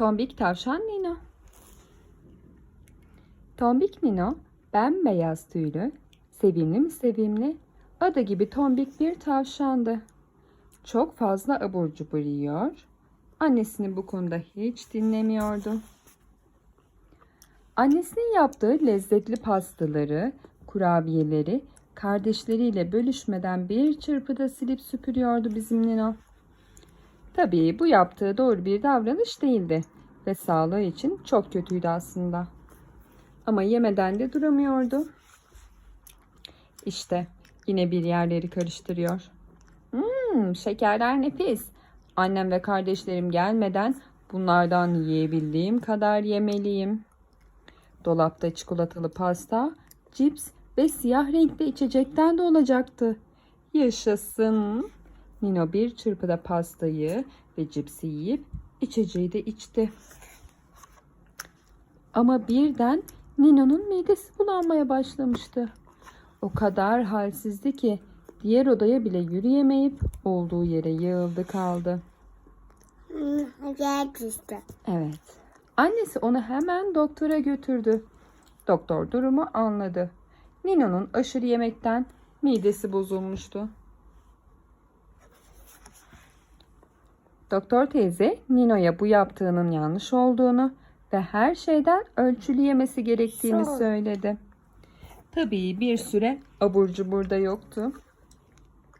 Tombik tavşan Nino. Tombik Nino bembeyaz tüylü, sevimli mi sevimli, adı gibi tombik bir tavşandı. Çok fazla abur cubur yiyor, annesini bu konuda hiç dinlemiyordu. Annesinin yaptığı lezzetli pastaları, kurabiyeleri kardeşleriyle bölüşmeden bir çırpıda silip süpürüyordu bizim Nino. Tabii bu yaptığı doğru bir davranış değildi ve sağlığı için çok kötüydü aslında. Ama yemeden de duramıyordu. İşte yine bir yerleri karıştırıyor. Hmm, şekerler nefis. Annem ve kardeşlerim gelmeden bunlardan yiyebildiğim kadar yemeliyim. Dolapta çikolatalı pasta, cips ve siyah renkli içecekten de olacaktı. Yaşasın. Nino bir çırpıda pastayı ve cipsi yiyip içeceği de içti. Ama birden Nino'nun midesi bulanmaya başlamıştı. O kadar halsizdi ki diğer odaya bile yürüyemeyip olduğu yere yığıldı kaldı. İşte. Evet. Annesi onu hemen doktora götürdü. Doktor durumu anladı. Nino'nun aşırı yemekten midesi bozulmuştu. Doktor teyze Nino'ya bu yaptığının yanlış olduğunu ve her şeyden ölçülü yemesi gerektiğini söyledi. Tabii bir süre abur cubur da yoktu.